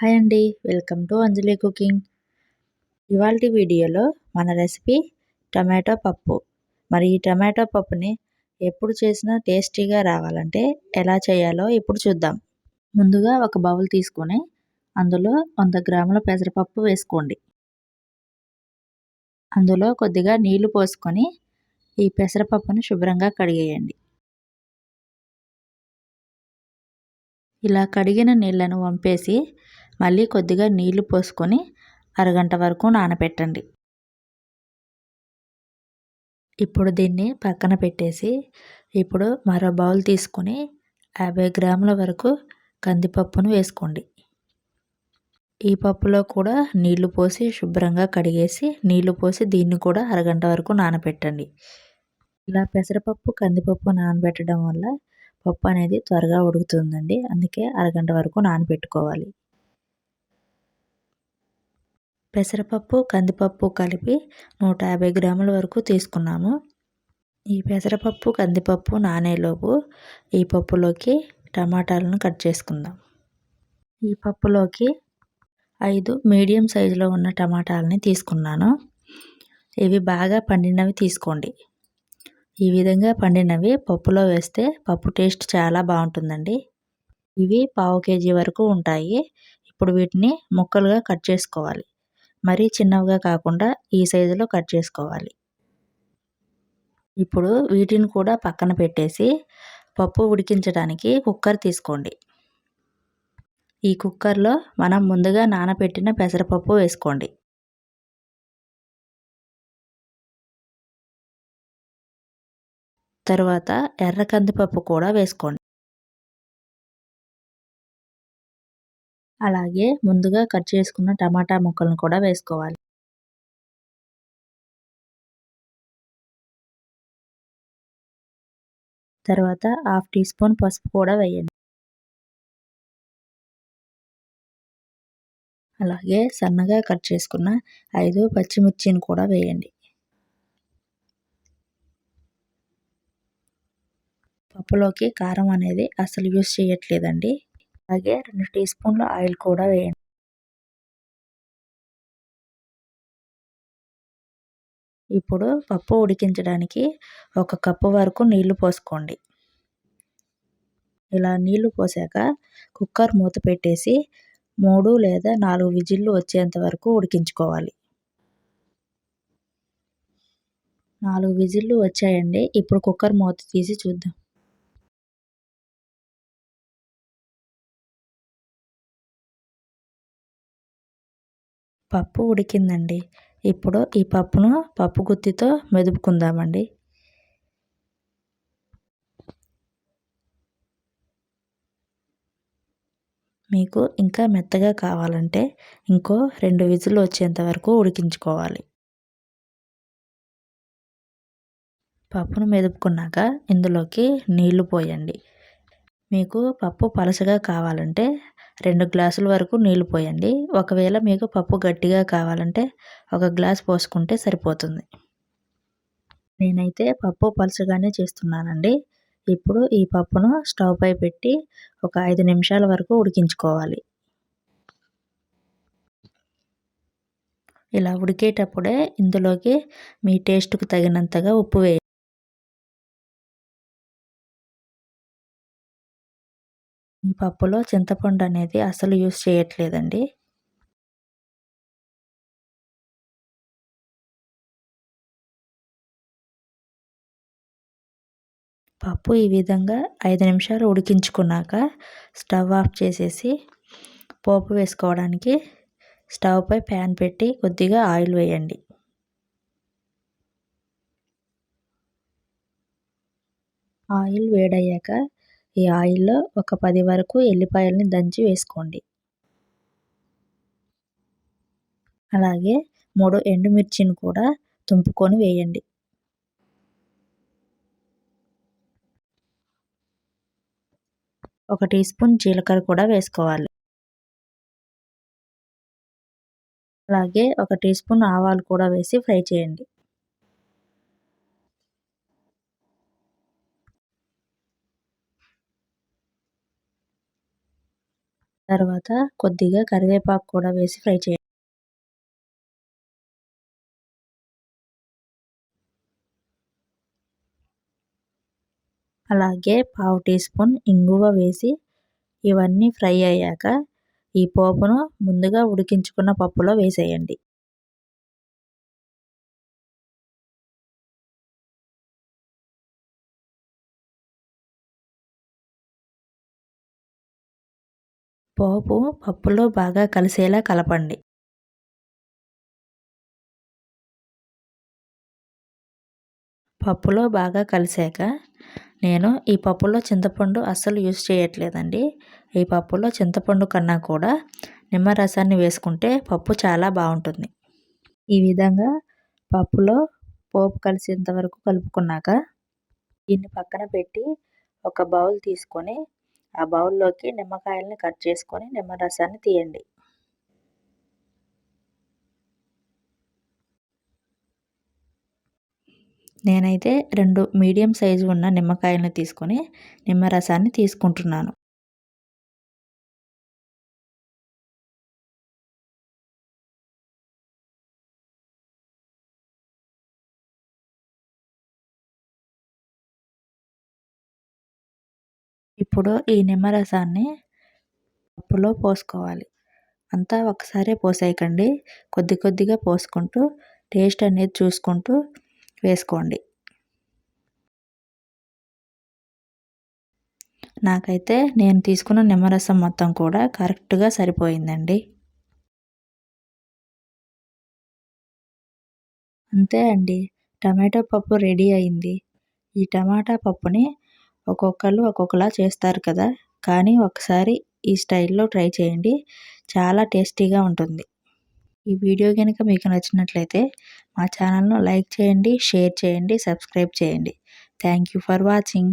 Hi అండి welcome to Anjali cooking. ఇవాళ వీడియోలో మన రెసిపీ టమాటో పప్పు. మరి ఈ టమాటో పప్పుని ఎప్పుడు చేసినా టేస్టీగా రావాలంటే ఎలా చేయాలో ఇప్పుడు చూద్దాం. ముందుగా ఒక బౌల్ తీసుకొని అందులో వంద గ్రాముల పెసరపప్పు వేసుకోండి. అందులో కొద్దిగా నీళ్ళు పోసుకొని ఈ పెసరపప్పును శుభ్రంగా కడిగేయండి. ఇలా కడిగిన నీళ్ళను వంపేసి మళ్ళీ కొద్దిగా నీళ్ళు పోసుకొని అరగంట వరకు నానబెట్టండి ఇప్పుడు దీన్ని పక్కన పెట్టేసి ఇప్పుడు మరో బౌల్ తీసుకొని యాభై గ్రాముల వరకు కందిపప్పును వేసుకోండి. ఈ పప్పులో కూడా నీళ్ళు పోసి శుభ్రంగా కడిగేసి నీళ్ళు పోసి దీన్ని కూడా అరగంట వరకు నానబెట్టండి ఇలా పెసరపప్పు కందిపప్పు నానబెట్టడం వల్ల పప్పు అనేది త్వరగా ఉడుకుతుందండి. అందుకే అరగంట వరకు నానబెట్టుకోవాలి. పెసరపప్పు కందిపప్పు కలిపి నూట యాభై గ్రాముల వరకు తీసుకున్నాము. ఈ పెసరపప్పు కందిపప్పు నానేలోపు ఈ పప్పులోకి టమాటాలను కట్ చేసుకుందాం. ఈ పప్పులోకి ఐదు మీడియం సైజులో ఉన్న టమాటాలని తీసుకున్నాను. ఇవి బాగా పండినవి తీసుకోండి. ఈ విధంగా పండినవి పప్పులో వేస్తే పప్పు టేస్ట్ చాలా బాగుంటుందండి. ఇవి పావు కేజీ వరకు ఉంటాయి. ఇప్పుడు వీటిని ముక్కలుగా కట్ చేసుకోవాలి. మరీ చిన్నవిగా కాకుండా ఈ సైజులో కట్ చేసుకోవాలి. ఇప్పుడు వీటిని కూడా పక్కన పెట్టేసి పప్పు ఉడికించడానికి కుక్కర్ తీసుకోండి. ఈ కుక్కర్లో మనం ముందుగా నానబెట్టిన పెసరపప్పు వేసుకోండి. తర్వాత ఎర్ర కందిపప్పు కూడా వేసుకోండి. అలాగే ముందుగా కట్ చేసుకున్న టమాటా ముక్కలను కూడా వేసుకోవాలి. తర్వాత హాఫ్ టీ స్పూన్ పసుపు కూడా వేయండి. అలాగే సన్నగా కట్ చేసుకున్న ఐదు పచ్చిమిర్చిని కూడా వేయండి. పప్పులోకి కారం అనేది అసలు యూస్ చేయట్లేదండి. అలాగే రెండు టీ స్పూన్లు ఆయిల్ కూడా వేయండి. ఇప్పుడు పప్పు ఉడికించడానికి ఒక కప్పు వరకు నీళ్ళు పోసుకోండి. ఇలా నీళ్ళు పోసాక కుక్కర్ మూత పెట్టేసి మూడు లేదా నాలుగు విజిల్లు వచ్చేంత వరకు ఉడికించుకోవాలి. నాలుగు విజిల్లు వచ్చాయండి. ఇప్పుడు కుక్కర్ మూత తీసి చూద్దాం. పప్పు ఉడికిందండి. ఇప్పుడు ఈ పప్పును పప్పు గుత్తితో మెదుపుకుందామండి. మీకు ఇంకా మెత్తగా కావాలంటే ఇంకో రెండు విజులు వచ్చేంత వరకు ఉడికించుకోవాలి. పప్పును మెదుపుకున్నాక ఇందులోకి నీళ్ళు పోయండి. మీకు పప్పు పలసగా కావాలంటే రెండు గ్లాసుల వరకు నీళ్ళు పోయండి. ఒకవేళ మీకు పప్పు గట్టిగా కావాలంటే ఒక గ్లాస్ పోసుకుంటే సరిపోతుంది. నేనైతే పప్పు పలుచగానే చేస్తున్నానండి. ఇప్పుడు ఈ పప్పును స్టవ్ పై పెట్టి ఒక ఐదు నిమిషాల వరకు ఉడికించుకోవాలి. ఇలా ఉడికేటప్పుడే ఇందులోకి మీ టేస్ట్కు తగినంతగా ఉప్పు వేయండి. ఈ పప్పులో చింతపండు అనేది అసలు యూస్ చేయట్లేదండి. పప్పు ఈ విధంగా ఐదు నిమిషాలు ఉడికించుకున్నాక స్టవ్ ఆఫ్ చేసేసి పోపు వేసుకోవడానికి స్టవ్ పై ప్యాన్ పెట్టి కొద్దిగా ఆయిల్ వేయండి. ఆయిల్ వేడయ్యాక ఈ ఆయిల్లో ఒక పది వరకు ఎల్లిపాయలని దంచి వేసుకోండి. అలాగే మూడు ఎండుమిర్చిని కూడా తుంపుకొని వేయండి. ఒక టీ స్పూన్ జీలకర్ర కూడా వేసుకోవాలి. అలాగే ఒక టీ స్పూన్ ఆవాలు కూడా వేసి ఫ్రై చేయండి. తర్వాత కొద్దిగా కరివేపాకు కూడా వేసి ఫ్రై చేయండి అలాగే పావు టీ స్పూన్ ఇంగువ వేసి ఇవన్నీ ఫ్రై అయ్యాక ఈ పోపును ముందుగా ఉడికించుకున్న పప్పులో వేసేయండి. పోపు పప్పులో బాగా కలిసేలా కలపండి. పప్పులో బాగా కలిసాక నేను ఈ పప్పులో చింతపండు అస్సలు యూస్ చేయట్లేదండి. ఈ పప్పులో చింతపండు కన్నా కూడా నిమ్మరసాన్ని వేసుకుంటే పప్పు చాలా బాగుంటుంది. ఈ విధంగా పప్పులో పోపు కలిసేంత వరకు కలుపుకున్నాక దీన్ని పక్కన పెట్టి ఒక బౌల్ తీసుకొని ఆ బౌల్లోకి నిమ్మకాయలని కట్ చేసుకొని నిమ్మరసాన్ని తీయండి. నేనైతే రెండు మీడియం సైజు ఉన్న నిమ్మకాయలను తీసుకొని నిమ్మరసాన్ని తీసుకుంటున్నాను. ఇప్పుడు ఈ నిమ్మరసాన్ని పప్పులో పోసుకోవాలి. అంతా ఒకసారే పోసేయకండి. కొద్ది కొద్దిగా పోసుకుంటూ టేస్ట్ అనేది చూసుకుంటూ వేసుకోండి. నాకైతే నేను తీసుకున్న నిమ్మరసం మొత్తం కూడా కరెక్ట్గా సరిపోయిందండి. అంతే అండి. టమాటో పప్పు రెడీ అయింది. ఈ టమాటా పప్పుని ఒక్కొక్కరు ఒక్కొక్కలా చేస్తారు కదా. కానీ ఒకసారి ఈ స్టైల్లో ట్రై చేయండి. చాలా టేస్టీగా ఉంటుంది. ఈ వీడియో కనుక మీకు నచ్చినట్లయితే మా ఛానల్ను లైక్ చేయండి షేర్ చేయండి సబ్స్క్రైబ్ చేయండి. Thank you for watching.